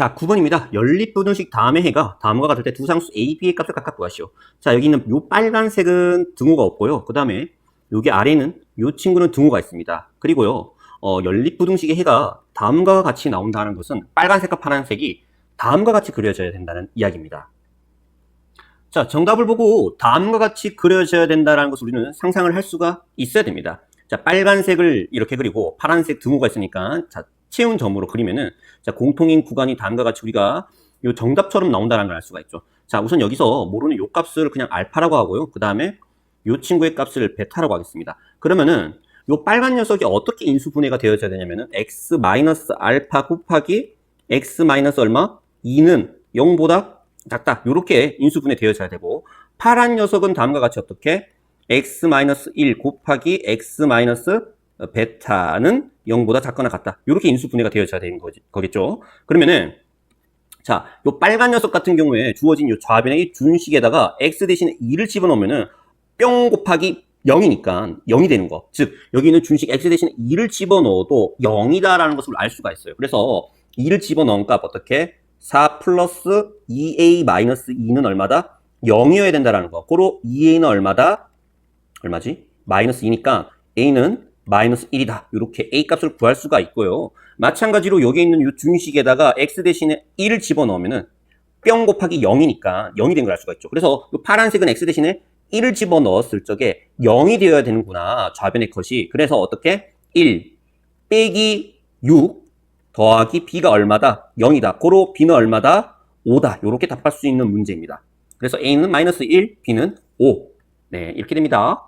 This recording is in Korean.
자, 9번입니다. 연립분음식 다음의 해가 다음과 같을 때 두 상수 A, B의 값을 각각 구하시오. 자, 여기 있는 요 빨간색은 등호가 없고요. 그 다음에 여기 아래는 요 친구는 등호가 있습니다. 그리고요, 어, 연립부등식의 해가 다음과 같이 나온다는 것은 빨간색과 파란색이 다음과 같이 그려져야 된다는 이야기입니다. 자, 정답을 보고 다음과 같이 그려져야 된다는 것을 우리는 상상을 할 수가 있어야 됩니다. 자, 빨간색을 이렇게 그리고 파란색 등호가 있으니까 자, 채운 점으로 그리면은 자, 공통인 구간이 다음과 같이 우리가 요 정답처럼 나온다는 걸 알 수가 있죠. 자, 우선 여기서 모르는 요 값을 그냥 알파라고 하고요. 그 다음에 요 친구의 값을 베타라고 하겠습니다. 그러면은 요 빨간 녀석이 어떻게 인수 분해가 되어져야 되냐면은 x 마이너스 알파 곱하기 x 마이너스 얼마? 2는 0보다 작다. 요렇게 인수 분해 되어져야 되고 파란 녀석은 다음과 같이 어떻게 x 마이너스 1 곱하기 x 마이너스 베타는 0보다 작거나 같다. 요렇게 인수 분해가 되어져야 되는 거지, 거겠죠. 그러면은 자, 요 빨간 녀석 같은 경우에 주어진 요 좌변의 이 준식에다가 x 대신에 2를 집어넣으면은 뿅 곱하기 0이니까 0이 되는 거. 즉, 여기 있는 준식 x 대신에 2를 집어넣어도 0이다라는 것을 알 수가 있어요. 그래서 2를 집어넣은 값 어떻게? 4 플러스 2a 마이너스 2는 얼마다? 0이어야 된다라는 거. 고로 2a는 얼마다? 얼마지? 마이너스 2니까 a는 마이너스 1이다. 이렇게 a 값을 구할 수가 있고요. 마찬가지로 여기 있는 이 준식에다가 x 대신에 1을 집어넣으면은 뿅 곱하기 0이니까 0이 된 걸 알 수가 있죠. 그래서 이 파란색은 x 대신에 1을 집어넣었을 적에 0이 되어야 되는구나. 좌변의 컷이. 그래서 어떻게? 1 빼기 6 더하기 b가 얼마다? 0이다. 고로 b는 얼마다? 5다. 이렇게 답할 수 있는 문제입니다. 그래서 a는 마이너스 1, b는 5. 네, 이렇게 됩니다.